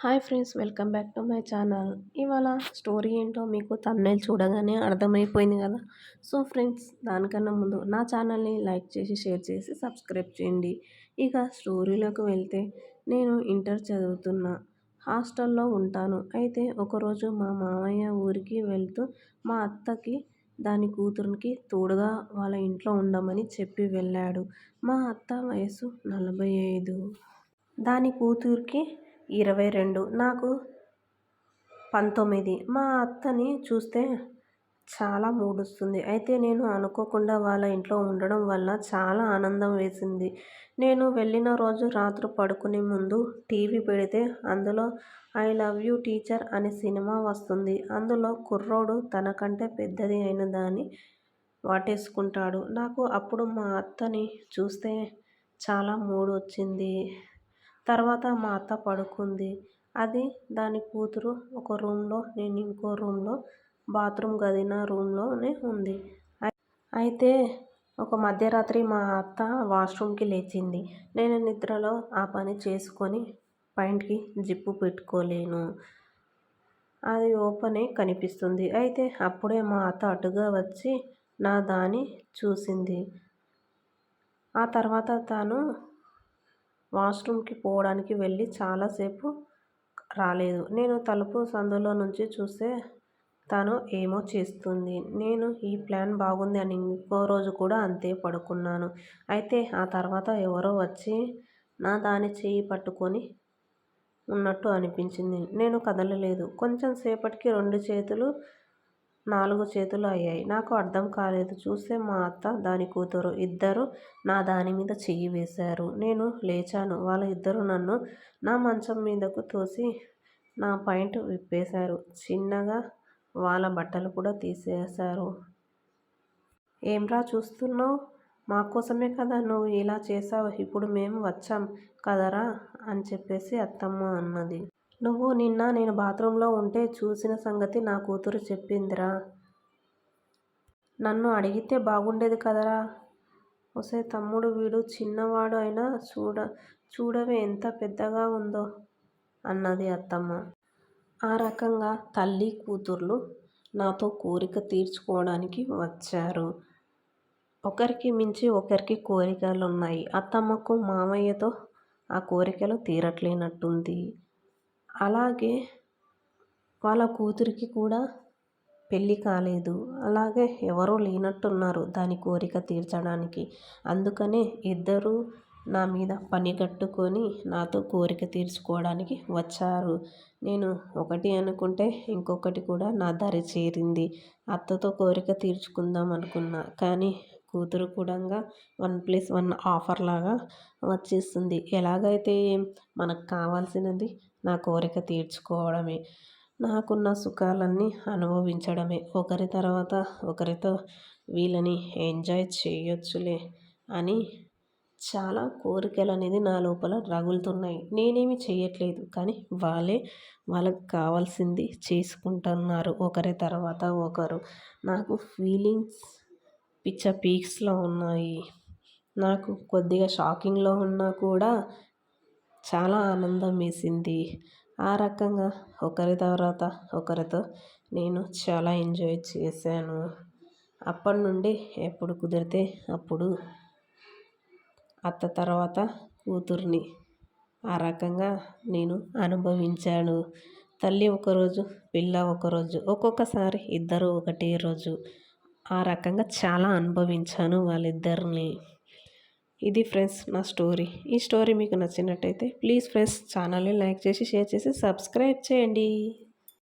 Hi friends welcome back to my channel. ఇవాళ story ఏంటో మీకు తమ్నైల్ చూడగానే అర్థమైపోయింది కదా? సో ఫ్రెండ్స్ దానికన్నా ముందు నా ఛానల్ని లైక్ చేసి షేర్ చేసి సబ్స్క్రైబ్ చేయండి. ఇక స్టోరీలోకి వెళ్తే నేను ఇంటర్ చదువుతున్నా. హాస్టల్లో ఉంటాను. అయితే ఒకరోజు మా మామయ్య ఊరికి వెళ్తూ మా అత్తకి దాని కూతురికి తోడుగా వాళ్ళ ఇంట్లో ఉండమని చెప్పి వెళ్ళాడు. మా అత్త వయసు నలభై ఐదు. దాని కూతురికి ఇరవై రెండు నాకు పంతొమ్మిది. మా అత్తని చూస్తే చాలా మూడుస్తుంది. అయితే నేను అనుకోకుండా వాళ్ళ ఇంట్లో ఉండడం వల్ల చాలా ఆనందం వేసింది. నేను వెళ్ళిన రోజు రాత్రి పడుకునే ముందు టీవీ పెడితే అందులో ఐ లవ్ యూ టీచర్ అనే సినిమా వస్తుంది. అందులో కుర్రోడు తనకంటే పెద్దది అయిన దాన్ని వాటేసుకుంటాడు. నాకు అప్పుడు మా అత్తని చూస్తే చాలా మూడు వచ్చింది తర్వాత మా అత్త పడుకుంది. అది దాని కూతురు ఒక రూమ్లో నేను ఇంకో రూమ్లో బాత్రూమ్ గదిన రూమ్లోనే ఉంది. అయితే ఒక మధ్యరాత్రి మా అత్త వాష్రూమ్కి లేచింది. నేను నిద్రలో ఆ పని చేసుకొని పైంట్కి జిప్పు పెట్టుకోలేను. అది ఓపెనే కనిపిస్తుంది. అయితే అప్పుడే మా అత్త అటుగా వచ్చి నా దాని చూసింది. ఆ తర్వాత తను వాష్రూమ్కి పోవడానికి వెళ్ళి చాలాసేపు రాలేదు. నేను తలుపు సందులో నుంచి చూస్తే తను ఏమో చేస్తుంది. నేను ఈ ప్లాన్ బాగుంది అని ఇంకో రోజు కూడా అంతే పడుకున్నాను. అయితే ఆ తర్వాత ఎవరో వచ్చి నా దాని చేయి పట్టుకొని ఉన్నట్టు అనిపించింది. నేను కదలలేదు. కొంచెం సేపటికి రెండు చేతులు నాలుగు చేతులు అయ్యాయి. నాకు అర్థం కాలేదు. చూస్తే మా అత్త దాని కూతురు ఇద్దరు నా దాని మీద చెయ్యి వేశారు. నేను లేచాను. వాళ్ళ ఇద్దరు నన్ను నా మంచం మీదకు తోసి నా పాయింట్ విప్పేశారు. చిన్నగా వాళ్ళ బట్టలు కూడా తీసేశారు. ఏమ్రా చూస్తున్నావు? మా కోసమే కదా నువ్వు ఇలా చేసావు ఇప్పుడు మేము వచ్చాం కదరా? అని చెప్పేసి అత్తమ్మ అన్నది. నువ్వు నిన్న నేను బాత్రూంలో ఉంటే చూసిన సంగతి నా కూతురు చెప్పిందిరా. నన్ను అడిగితే బాగుండేది కదరా. ఒసే తమ్ముడు వీడు చిన్నవాడు అయినా చూడ చూడవే ఎంత పెద్దగా ఉందో అన్నది అత్తమ్మ. ఆ రకంగా తల్లి కూతుర్లు నాతో కోరిక తీర్చుకోవడానికి వచ్చారు. ఒకరికి మించి ఒకరికి కోరికలు ఉన్నాయి అత్తమ్మకు మామయ్యతో ఆ కోరికలు తీరట్లేనట్టుంది. అలాగే వాళ్ళ కూతురికి కూడా పెళ్ళి కాలేదు. అలాగే ఎవరో లేనట్టున్నారు దాని కోరిక తీర్చడానికి. అందుకనే ఇద్దరు నా మీద పని కట్టుకొని నాతో కోరిక తీర్చుకోవడానికి వచ్చారు. నేను ఒకటి అనుకుంటే ఇంకొకటి కూడా నా దరి చేరింది. అత్తతో కోరిక తీర్చుకుందాం అనుకున్నా. కానీ కూతురు కూడా వన్ ప్లస్ వన్ ఆఫర్ లాగా వచ్చేస్తుంది. ఎలాగైతే మనకు కావాల్సినది నా కోరిక తీర్చుకోవడమే నాకున్న సుఖాలన్నీ అనుభవించడమే. ఒకరి తర్వాత ఒకరితో వీళ్ళని ఎంజాయ్ చేయొచ్చులే అని చాలా కోరికలు అనేది నా లోపల రగులుతున్నాయి. నేనేమి చేయట్లేదు కానీ వాళ్ళే వాళ్ళకి కావాల్సింది చేసుకుంటున్నారు. ఒకరి తర్వాత ఒకరు. నాకు ఫీలింగ్స్ పిచ్చ పీక్స్లో ఉన్నాయి. నాకు కొద్దిగా షాకింగ్లో ఉన్నా కూడా చాలా ఆనందం వేసింది. ఆ రకంగా ఒకరి తర్వాత ఒకరితో నేను చాలా ఎంజాయ్ చేశాను. అప్పటి నుండి ఎప్పుడు కుదిరితే అప్పుడు అత్త తర్వాత కూతుర్ని ఆ రకంగా నేను అనుభవించాను. తల్లి ఒకరోజు పిల్ల ఒకరోజు ఒక్కొక్కసారి ఇద్దరు ఒకటే రోజు ఆ రకంగా చాలా అనుభవించాను వాళ్ళిద్దరిని. ఇది ఫ్రెండ్స్ నా స్టోరీ. ఈ స్టోరీ మీకు నచ్చినట్టయితే ప్లీజ్ ఫ్రెండ్స్ ఛానల్ని లైక్ చేసి షేర్ చేసి సబ్స్క్రైబ్ చేయండి.